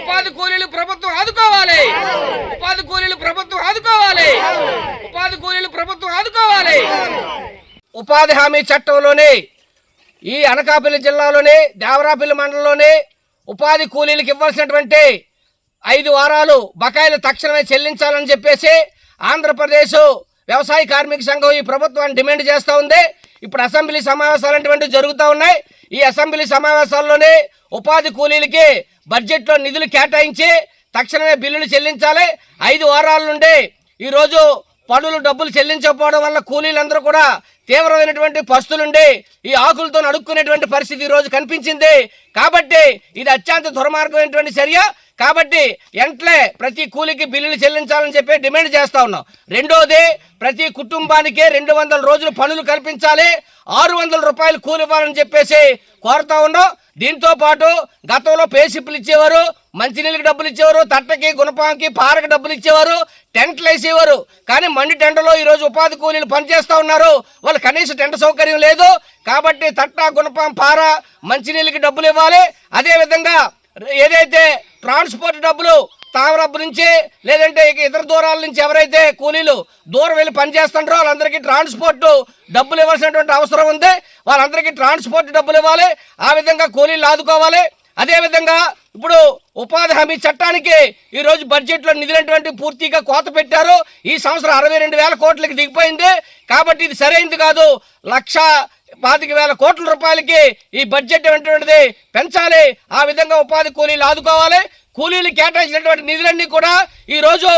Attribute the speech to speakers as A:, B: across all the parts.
A: ఉపాధి కూలీలు ప్రభుత్వం ఆదుకోవాలి. ఉపాధి కూలీలు ప్రభుత్వం ఆదుకోవాలి. ఉపాధి కూలీలు ప్రభుత్వం ఆదుకోవాలి. ఉపాధి హామీ చట్టంలోనే ఈ అనకాపల్లి జిల్లాలోని దేవరాపల్లి మండలంలోని ఉపాధి కూలీలకు ఇవ్వాల్సినటువంటి ఐదు వారాలు బకాయిలు తక్షణమే చెల్లించాలని చెప్పేసి ఆంధ్రప్రదేశ్ వ్యవసాయ కార్మిక సంఘం ఈ ప్రభుత్వాన్ని డిమాండ్ చేస్తూ ఉంది. ఇప్పుడు అసెంబ్లీ సమావేశాలు అనేటువంటివి జరుగుతూ ఉన్నాయి. ఈ అసెంబ్లీ సమావేశాల్లోనే ఉపాధి కూలీలకి బడ్జెట్లో నిధులు కేటాయించి తక్షణమే బిల్లులు చెల్లించాలి. ఐదు వారాల నుండి ఈరోజు పనులు డబ్బులు చెల్లించకపోవడం వల్ల కూలీలందరూ కూడా తీవ్రమైనటువంటి పస్తులుండి ఈ ఆకులతో నడుక్కునేటువంటి పరిస్థితి ఈ రోజు కనిపించింది. కాబట్టి ఇది అత్యంత దుర్మార్గమైనటువంటి చర్య. కాబట్టి ఎంట్లే ప్రతి కూలికి బిల్లులు చెల్లించాలని చెప్పి డిమాండ్ చేస్తూ ఉన్నాం. రెండోది ప్రతి కుటుంబానికి రెండు వందల రోజులు పనులు కల్పించాలి. ఆరు వందల రూపాయలు కూలి ఇవ్వాలని చెప్పేసి కోరుతా ఉన్నాం. దీంతో పాటు గతంలో పేషిప్లు ఇచ్చేవారు మంచినీళ్ళకి డబ్బులు ఇచ్చేవారు తట్టకి గుణపాంకి పారకి డబ్బులు ఇచ్చేవారు టెంట్లు వేసేవారు. కానీ మండి టెంటలో ఈరోజు ఉపాధి కూలీలు పనిచేస్తూ ఉన్నారు. వాళ్ళు కనీస టెంట సౌకర్యం లేదు. కాబట్టి తట్ట గుణపాం పార మంచినీళ్ళకి డబ్బులు ఇవ్వాలి. అదేవిధంగా ఏదైతే ట్రాన్స్పోర్ట్ డబ్బులు తామరపు నుంచి లేదంటే ఇతర దూరాల నుంచి ఎవరైతే కూలీలు దూరం వెళ్ళి పనిచేస్తుంటారో వాళ్ళందరికీ ట్రాన్స్పోర్ట్ డబ్బులు ఇవ్వాల్సినటువంటి అవసరం ఉంది. వాళ్ళందరికీ ట్రాన్స్పోర్ట్ డబ్బులు ఇవ్వాలి ఆ విధంగా కూలీలు ఆదుకోవాలి. అదేవిధంగా ఇప్పుడు ఉపాధి హామీ చట్టానికి ఈరోజు బడ్జెట్లో నిధులటువంటి పూర్తిగా కోత పెట్టారు. ఈ సంవత్సరం అరవై రెండు వేల కోట్లకి దిగిపోయింది. కాబట్టి ఇది సరైనది కాదు. లక్ష పాతిక వేల కోట్ల రూపాయలకి ఈ బడ్జెట్ అనేటువంటిది పెంచాలి. ఆ విధంగా ఉపాధి కూలీలు ఆదుకోవాలి. కూలీలు కేటాయించినటువంటి నిధులన్నీ కూడా ఈరోజు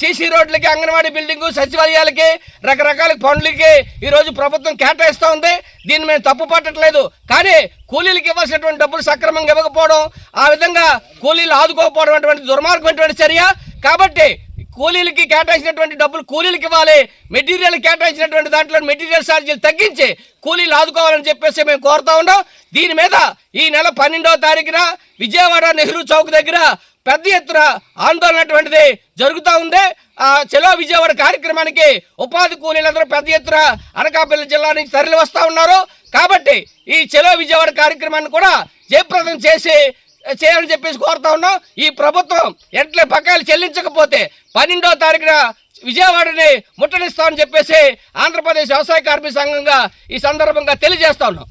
A: సీసీ రోడ్లకి అంగన్వాడీ బిల్డింగ్ సచివాలయాలకి రకరకాల పనులకి ఈ రోజు ప్రభుత్వం కేటాయిస్తూ ఉంది. దీన్ని మేము తప్పు పట్టట్లేదు. కానీ కూలీలకు ఇవ్వాల్సినటువంటి డబ్బులు సక్రమంగా ఇవ్వకపోవడం ఆ విధంగా కూలీలు ఆదుకోకపోవడం అటువంటి దుర్మార్గమైనటువంటి చర్య. కాబట్టి కూలీలకి కేటాయించినటువంటి డబ్బులు కూలీలకి ఇవ్వాలి. మెటీరియల్ కేటాయించినటువంటి దాంట్లో మెటీరియల్ ఛార్జీలు తగ్గించి కూలీలు ఆదుకోవాలని చెప్పేసి మేము కోరుతా ఉన్నాం. దీని మీద ఈ నెల పన్నెండవ తారీఖున విజయవాడ నెహ్రూ చౌక్ దగ్గర పెద్ద ఎత్తున ఆందోళన అటువంటిది జరుగుతూ ఉంది. ఆ చెలో విజయవాడ కార్యక్రమానికి ఉపాధి కూలీలందరూ పెద్ద ఎత్తున అనకాపల్లి జిల్లా నుంచి తరలి వస్తూ ఉన్నారు. కాబట్టి ఈ చెలో విజయవాడ కార్యక్రమాన్ని కూడా జయప్రదం చేసి చేయాలని చెప్పేసి కోరుతా ఉన్నాం. ఈ ప్రభుత్వం ఎట్లే బకాయిలు చెల్లించకపోతే పన్నెండో తారీఖున విజయవాడని ముట్టడిస్తామని చెప్పేసి ఆంధ్రప్రదేశ్ వ్యవసాయ కార్మిక సంఘంగా ఈ సందర్భంగా తెలియజేస్తా ఉన్నాం.